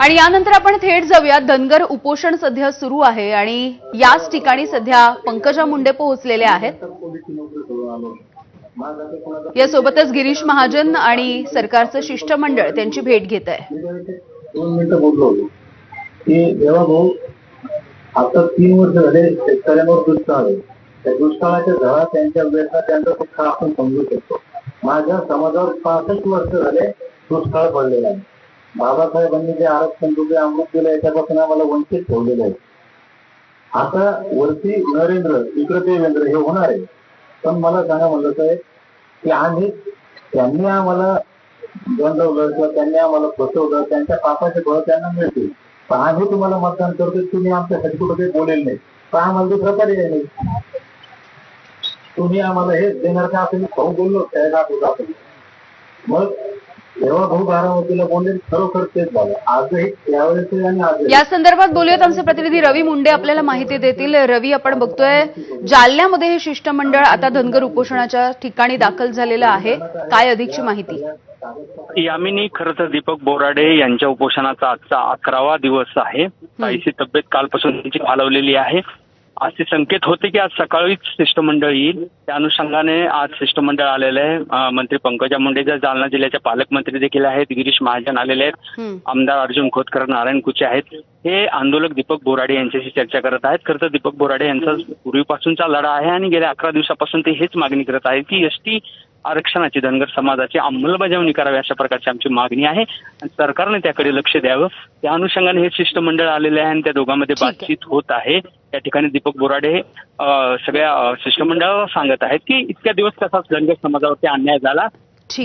आणि यानंतर आपण थेट जाऊया धनगर उपोषण सध्या सुरू आहे आणि याच ठिकाणी सध्या पंकजा मुंडे पोहोचलेल्या आहेत. यासोबतच गिरीश महाजन आणि सरकारचं शिष्टमंडळ त्यांची भेट घेत आहे. दोन मिनिटं बोललो की देवा भाऊ आता तीन वर्ष झाले शेतकऱ्यांवर दुष्काळ आहे. त्या दुष्काळाच्या झळा त्यांच्या वेदना त्यांचा दुःख आपण समजू शकतो. माझ्या समाजावर पासष्ट वर्ष झाले दुष्काळ पडलेला आहे. बाबासाहेबांनी जे आरक्षण रुपये अमृत दिलं याच्यापासून आम्हाला वंचित ठेवलेलं आहे. आता वरती नरेंद्र इकडे देवेंद्र हे होणार आहे. पण मला सांगा म्हणलं साहेब की आम्ही त्यांनी आम्हाला गंडवलं किंवा त्यांनी आम्हाला फसवलं त्यांच्या पापाचे फळ त्यांना मिळते पण आम्ही तुम्हाला मतदान करतो तुम्ही आमच्यासाठी कुठं काही बोलेल नाही. पण आम्हाला दुसरा पर्याय नाही. तुम्ही आम्हाला हेच देणार का? असं मी भाऊ बोललो त्या दाखवतो आपण मग जेव्हा भाऊ बारामतीला बोलले खरोखर तेच झालं. आजही त्यावेळेस आणि आज या संदर्भात बोलूयात आमचे प्रतिनिधी रवी मुंडे आपल्याला माहिती देतील. रवी आपण बघतोय जालन्यामध्ये हे शिष्टमंडळ आता धनगर उपोषणाच्या ठिकाणी दाखल झालेलं आहे. काय अधिकची माहिती? यामिनी खरं तर दीपक बोराडे यांच्या उपोषणाचा आजचा अकरावा दिवस आहे. ताईची तब्येत कालपासून त्यांची खालवलेली आहे. असे संकेत होते की आज सकाळीच शिष्टमंडळ येईल. त्या अनुषंगाने आज शिष्टमंडळ आलेलं आहे. मंत्री पंकजा मुंडे ज्या जालना जिल्ह्याचे पालकमंत्री देखील आहेत. गिरीश महाजन आलेले आहेत. आमदार अर्जुन खोतकर नारायण कुचे आहेत. हे आंदोलक दीपक बोराडे यांच्याशी चर्चा करत आहेत. खरं तर दीपक बोराडे यांचा पूर्वीपासूनचा लढा आहे आणि गेल्या अकरा दिवसापासून ते हेच मागणी करत आहेत की एसटी आरक्षणाची धनगर समाजाची अंमलबजावणी करावी अशा प्रकारची आमची मागणी आहे. आणि सरकारने त्याकडे लक्ष द्यावं. त्या अनुषंगाने हे शिष्टमंडळ आलेले आहे आणि त्या दोघांमध्ये. बातचीत होत आहे. त्या ठिकाणी दीपक बोराडे सगळ्या शिष्टमंडळाला सांगत आहेत की इतक्या दिवस कसा धनगर समाजावरती अन्याय झाला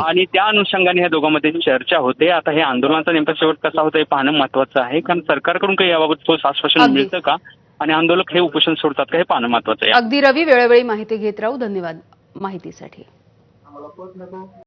आणि त्या अनुषंगाने या दोघांमध्ये चर्चा होते आता हे आंदोलनाचा नेमका शेवट कसा होता हे पाहणं महत्वाचं आहे. कारण सरकारकडून काही याबाबत ठोस आश्वासन. मिळतं का? आणि आंदोलक हे उपोषण सोडतात का? हे पाहणं महत्वाचं आहे. अगदी रवी वेळोवेळी माहिती घेत राहू. धन्यवाद माहितीसाठी.